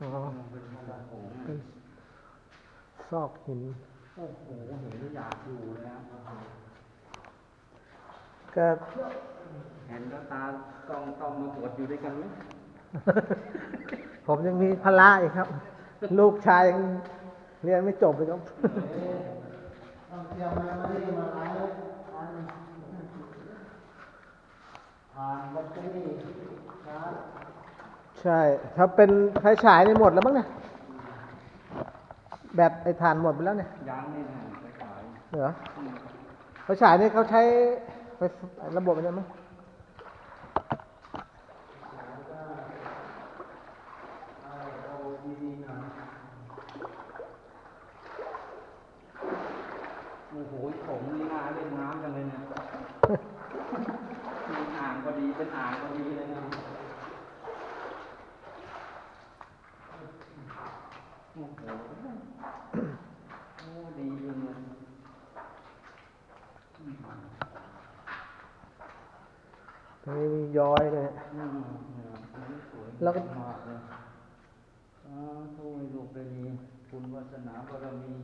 อ๋อเป็นห้องโถงเป็นซอกหิน โอ้โหเห็นแล้วอยากอยู่เลยนะก็เห็นแล้วตาต้องต้องมาบวชอยู่ด้วยกันไหมผมยังมีภาระอีกครับ ลูกชายยังเรียนไม่จบเลยครับต้องเตรียมมาไม่ได้มาไลฟ์อันผ่านแบตเตอรี่ชาร์จ ใช่ ถ้าเป็นไฟฉายนี่หมดแล้วมั้งเนี่ย แบตไอ้ถ่านหมดไปแล้วเนี่ยยังนี่นะไปขายเหรอไฟฉายนี่เขาใช้ไฟระบบอะไรมั้งเอาดีๆหน่อยโอ้โหผมนี่น่าเล่นน้ำจังเลยเนี่ย มีอ่างก็ดี เป็นอ่างก็ดีเลยนะโอ้โหโอ้ดีจังเลย ตรงนี้มีย้อยเลยอืมเนี่ยอันนี้สวยแล้วก็มากเลยอ่าทุกลูกได้มีคุณวาสนาบารมี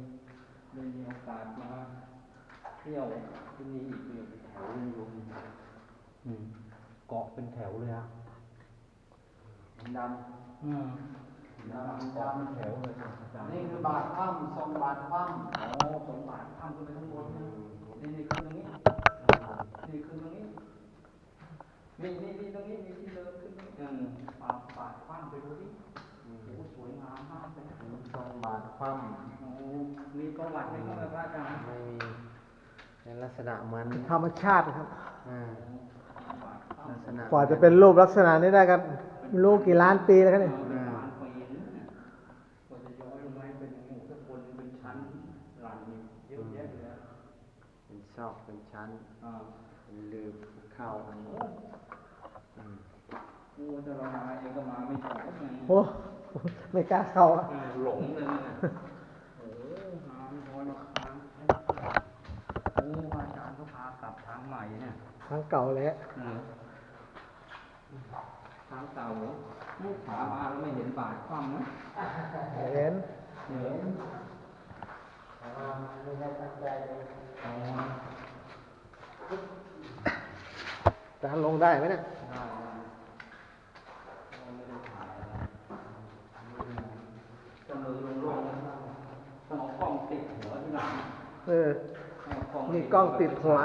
ได้มีโอกาสมาเที่ยวที่นี่อีกเป็นแถวเลยโยมอืมเกาะเป็นแถวเลยอะดอื มดำแถวเลยนี่คือบาทคว่ำทรงบาทคว่โอ้สมบัติทำกันไปข้างบนนะนี่นี่ขึ้นตรงนี้นี่ขึ้นตรงนี้นี่นี่นี่ตรงนี้มีที่เดินขึ้นนี่เออปาดปาดคว้างไปดูดิโอ้สวยงามมากเลยทรงบาทคว่โอ้มีประวัติไหมครับพระอาจารย์ไม่มีเป็นลักษณะเหมือนธรรมชาติครับอ่าลักว่าจะเป็นรูปลักษณะนี้ได้กันรู้กี่ล้านปีแล้วครับเนี่ย เป็นล้านปีนะกว่าจะย้อยลงมาให้เป็นอย่างนี้ทุกคนเป็นชั้นหลังนี่เยอะแยะเลยนะ เป็นซอกเป็นชั้น อ่า เป็นลืมเข้าอันนี้อืมโอ้แต่เรามาเองก็มาไม่ถูกไงโอ้ไม่กล้าเข้าอะเออหลงเลยนะโอ้น้ำน้อยมาค้างโอ้อาจารย์เขาพากลับทางใหม่เนี่ยทางเก่าแล้วเออทางเก่าเหรอลูกขามาแล้วไม่เห็นบาดคว่ำนะเห็นเห็นแต่ว่าไม่ได้ตั้งใจเลย อ๋อจะลงได้ไหมเนี่ยเอะไรอืมจะมือโล่งๆนะต้องเอากล้องติดหัวที่หลังเออเอามีกล้องติดหัว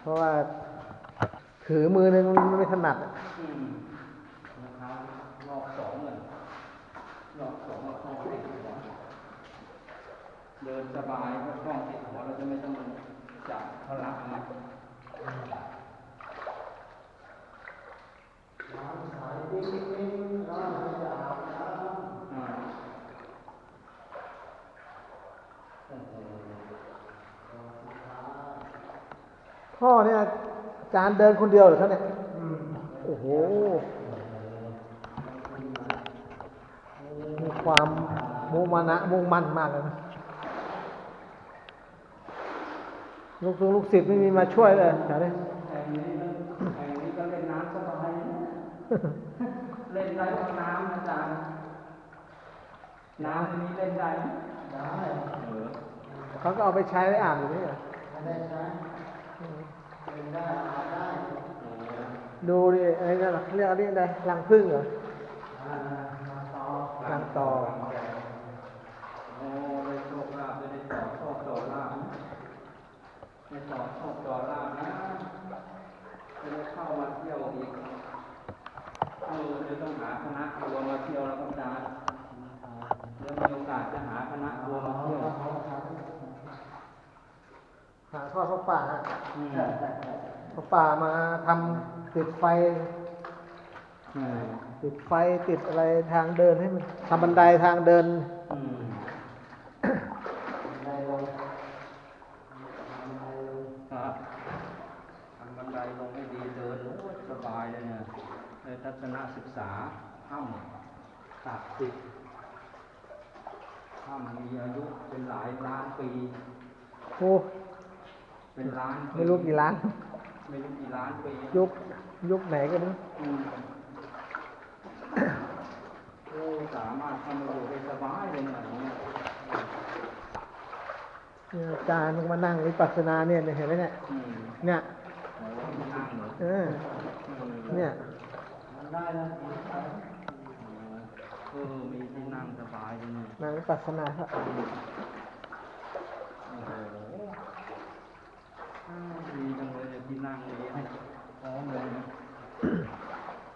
เพราะว่า ถือมือนึงมันไม่ถนัดเดินสบายเพราะกล้องติดหัวเราจะไม่ต้อง จับเขาลักนะน้ำใสปิ๊งปิ๊งน้ำไม่หยาบน้อ่าโอ้โหพ่อเนี่ยอาจารย์เดินคนเดียวเหรอครับเนี่ยโอ้โห มีความมุมานะมุ่งมั่นมากเลยนะ ลูกศิษย์ลูกศิษย์ไม่มีมาช่วยเลยแถวนี้แห่งนี้มันแห่งนี้ก็เล่นน้ำสบายนะเล่นได้ทั้งน้ำอาจารย์น้ำในนี้เล่นได้ไหมำได้เออเขาก็เอาไปใช้ได้อ่านอยู่นี่เหรอไม่ได้ใช้เป็นได้อาบได้ดูดิอะไรนั่นน่ะเรียกอะไรอะไรรังพึ่งเหรออ่ามาต่อรังต่อ โอ้ได้โชคลาภได้ต่อโชคต่อลาภนะได้ต่อโชคต่อลาภนะจะได้เข้ามาเที่ยวอีกเออจะต้องหาคณะทัวร์มาเที่ยวแล้วครับอาจารย์แล้วมีโอกาสจะหาคณะทัวร์มาเที่ยว หาทอดพระป่าฮะอืมพระป่ามาทำติดไฟอืมติดไฟติดอะไรทางเดินให้มันทำบันไดทางเดินอืมได้ลงครับทำบันไดลงให้ดีเดินโอ้ยสบายเลยเนี่ยในทัศนศึกษาถ้ำศักดิ์สิทธิ์ถ้ำมีอายุเป็นหลายล้านปี โอ้ เป็นล้านปีไม่รู้กี่ล้าน ไม่รู้กี่ล้านปียุคยุคไหนก็ไม่รู้อืมสามารถทำมาอยู่ได้สบายเลยนะอย่างเงี้ยเนี่ยอาจารย์มานั่งวิปัสสนาเนี่ยเห็นไหมเนี่ยอืมเนี่ยโอ้ที่นั่งเหรอเออเนี่ยมันได้แล้วเออมีที่นั่งสบายเลยเนี่ยนั่งวิปัสสนาครับ โอ้โหอ่าดีจังเลยเนี่ยที่นั่งดีให้พร้อมเลยนะ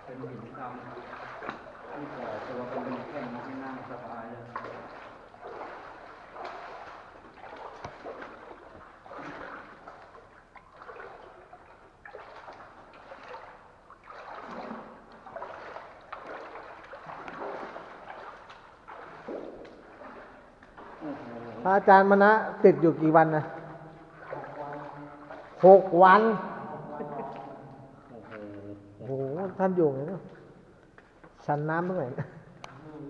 เป็นหินดำที่ก่อตัวเป็นแท่งที่นั่งสบายเลย โอ้โห พ ระอาจารย์มณะติดอยู่กี่วันนะหกวันโอ้โหโอ้โหท่านอยู่ไงเนาะชันน้ำตรงไหน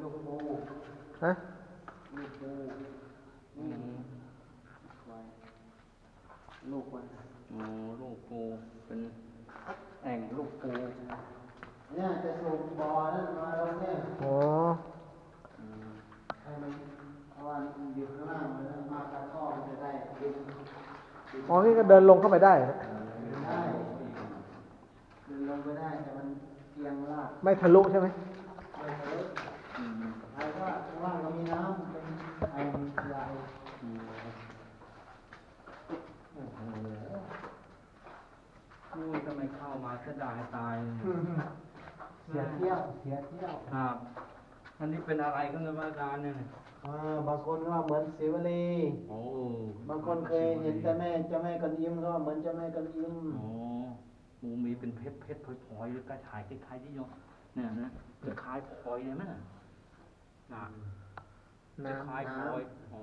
ลูกปูฮะลูกปูอืมไว้ลูกไว้โอ้ลูกปูเป็นแอ่งลูกปู เนี่ยจะสูบบ่อนั่นมาแล้วเนี่ย อ๋อ อืม ให้มันเพราะว่าอยู่ข้างล่างมันมาตะท่อมันจะได้ดึง อ๋อ นี่ก็ เดินลงเข้าไปได้เหรอได้ดึงลงไปได้แต่มันเอียงลากไม่ทะลุใช่ไหมไม่ทะลุอืมไอ้ว่าข้างล่างก็มีน้ำเป็นไอ้ใหญ่อืมโอ้โหอุ้ยทำไมเข้ามาเสียดายตายเลยเสียเที่ยว เสียเที่ยว ครับ อันนี้เป็นอะไรกันครับอาจารย์เนี่ยอ่าบางคนก็เหมือนศิวลีโอ้บางคนเคยเห็นเจ้าแม่เจ้าแม่กันยิ้มก็เหมือนเจ้าแม่กันยิ้มโอ้หมูมีเป็นเพชรเพชรพลอยพลอยหรือกระถ่ายคล้ายๆที่โยมเนี่ยนะคล้ายๆพลอยเลยไหมน่ะน่ะน้คล้ายๆพลอยอ๋อ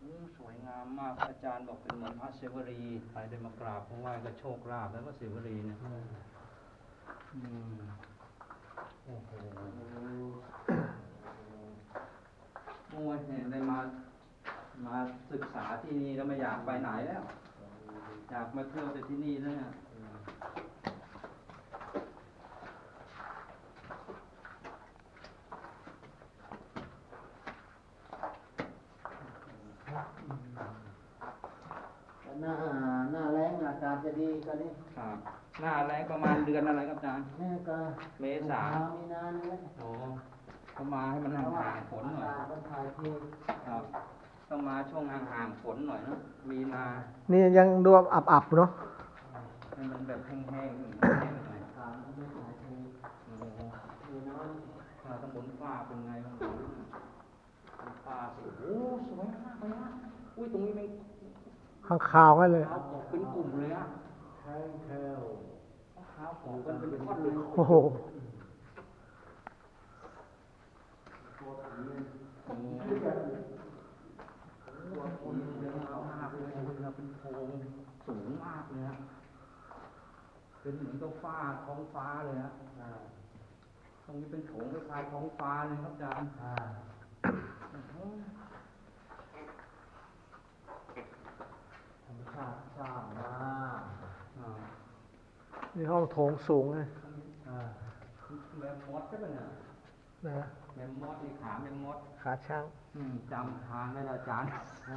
อู้สวยงามมากอาจารย์บอกเป็นเหมือนพระเสวรีใครได้มากราบเพราะไหว้ก็โชคลาภแล้วก็เสวรีเนี่ยอืม โอ้ยเนี่ยได้มา มาศึกษาที่นี่แล้วไม่อยากไปไหนแล้ว อยากมาเที่ยวแต่ที่นี่แล้วเนี่ยหน้าหน้าแรงอากาศจะดีก็นี่ครับ หน้าแรงประมาณเดือนอะไรครับอาจารย์นี่ก็เมษามีนานี่แหละโอ้ต้องมาให้มันห่างๆฝนหน่อยอากาศมันถ่ายเทครับ ต้องมาช่วงห่างๆฝนหน่อยเนอะมีนาำนี่ยังดูอับๆเนาะให้มันแบบแห้งๆแห้งๆหน่อยอากาศมันไม่ถ่ายเทโอ้โหมีน้อยถ้าข้างบนฟ้าเป็นไงบ้างบนฟ้าสิโอ้สวยมากเลยอะอุ้ยตรงนี้มันข้างคาวกันเลย โพรงสูงมากเลยฮะเป็นเหมือนกับฟ้าท้องฟ้าเลยฮะอ่าตรงนี้เป็นโถงคล้ายท้องฟ้าเลยครับอาจารย์อ่าโอ้โหธรรมชาติสร้างมาอ่านี่ห้องโถงสูงเลย แมมมอสใช่ไหมเนี่ยนะแมมมอสนี่ขาแมมมอสขาช้างอืมจำทางได้แล้วอาจารย์อ่า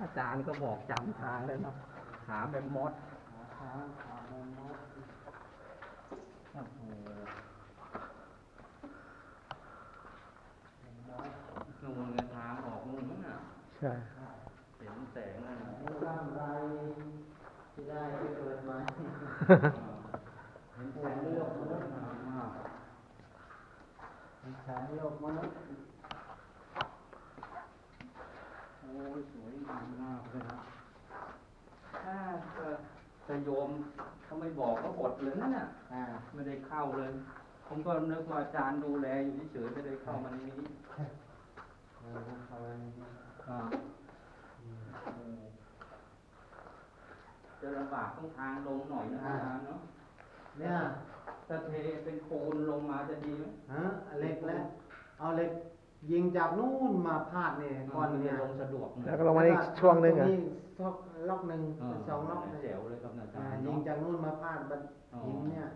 อาจารย์ก็บอกจำทางได้เนาะขาแมมมอสขาช้างขาแมมมอสโอ้โหนู่นเงินทางออกนู่นมั้งน่ะใช่เห็นแสงนั่นน่ะผู้ร่ำไรที่ได้ที่เกิดมา เห็นแสงโลกมนุษย์มาก แสงโลกมนุษย์ โอ้ย สวยงามมากเลยนะถ้าจะจะโยมเขาไม่บอกก็อดเลยนั่นน่ะอ่าไม่ได้เข้าเลย ผมก็นึกว่าอาจารย์ดูแลอยู่เฉยๆไม่ได้เข้ามาในนี้เออเขาอะไรนี่อ่าจะลำบากต้องทางลงหน่อยนะอาจารย์เนาะเนี่ยถ้าเทเป็นโคนลงมาจะดีไหมฮะเหล็กแล้วเอาเหล็ก ยิงจากนู่นมาพาดเนี่ยก้อนมันเนี่จะยลงสะดวกหน่อยแล้วก็ลงมาอีกช่วงหนึงอะอะล็อกล็อกหนึ่งเออสองล็อกเลยแจ๋วเลยครับอาจาอ่ารย์ยิงเนาะจากนู่นมาพาดบันอ๋อหินเนี่ย